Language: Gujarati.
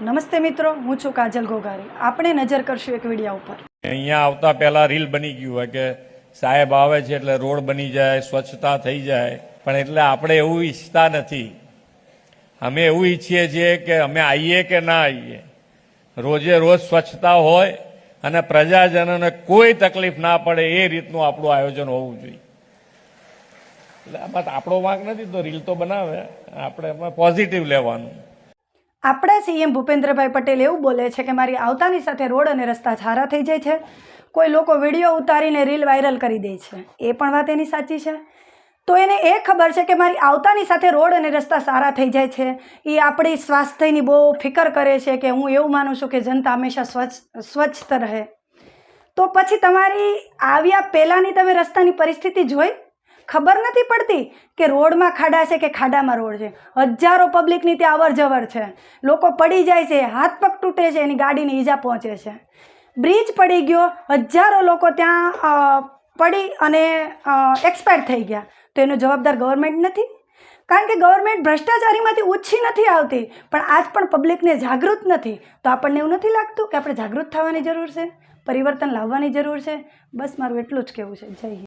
નમસ્તે મિત્રો, હું છું કાજલ ગોગારી આપણે નજર કરશું એક વીડિયો ઉપર. અહીંયા આવતા પહેલા રીલ બની ગયું હોય કે સાહેબ આવે છે એટલે રોડ બની જાય, સ્વચ્છતા થઈ જાય. પણ એટલે આપણે એવું ઈચ્છતા નથી. અમે એવું ઈચ્છીએ છીએ કે અમે આવીએ કે ના આવીએ રોજે રોજ સ્વચ્છતા હોય અને પ્રજાજનોને કોઈ તકલીફ ના પડે એ રીતનું આપણું આયોજન હોવું જોઈએ. એટલે આમાં આપણો વાંક નથી તો રીલ તો બનાવે. આપણે પોઝિટિવ લેવાનું. આપણા સીએમ ભૂપેન્દ્રભાઈ પટેલ એવું બોલે છે કે મારી આવતાની સાથે રોડ અને રસ્તા સારા થઈ જાય છે. કોઈ લોકો વીડિયો ઉતારીને રીલ વાયરલ કરી દે છે. એ પણ વાત એની સાચી છે. તો એને એ ખબર છે કે મારી આવતાની સાથે રોડ અને રસ્તા સારા થઈ જાય છે. એ આપણી સ્વાસ્થ્યની બહુ ફિકર કરે છે કે હું એવું માનું છું કે જનતા હંમેશા સ્વચ્છ સ્વચ્છ રહે. તો પછી તમારી આવ્યા પહેલાંની તમે રસ્તાની પરિસ્થિતિ જોઈ? ખબર નથી પડતી કે રોડમાં ખાડા છે કે ખાડામાં રોડ છે. હજારો પબ્લિકની ત્યાં અવર જવર છે. લોકો પડી જાય છે, હાથ પગ તૂટે છે, એની ગાડીને ઈજા પહોંચે છે. બ્રિજ પડી ગયો, હજારો લોકો ત્યાં પડી અને એક્સપાયર થઈ ગયા. તો એનો જવાબદાર ગવર્મેન્ટ નથી? કારણ કે ગવર્મેન્ટ ભ્રષ્ટાચારીમાંથી ઓછી નથી આવતી, પણ આજ પણ પબ્લિકને જાગૃત નથી. તો આપણને એવું નથી લાગતું કે આપણે જાગૃત થવાની જરૂર છે? પરિવર્તન લાવવાની જરૂર છે? બસ મારું એટલું જ કહેવું છે. જય હિન્દ.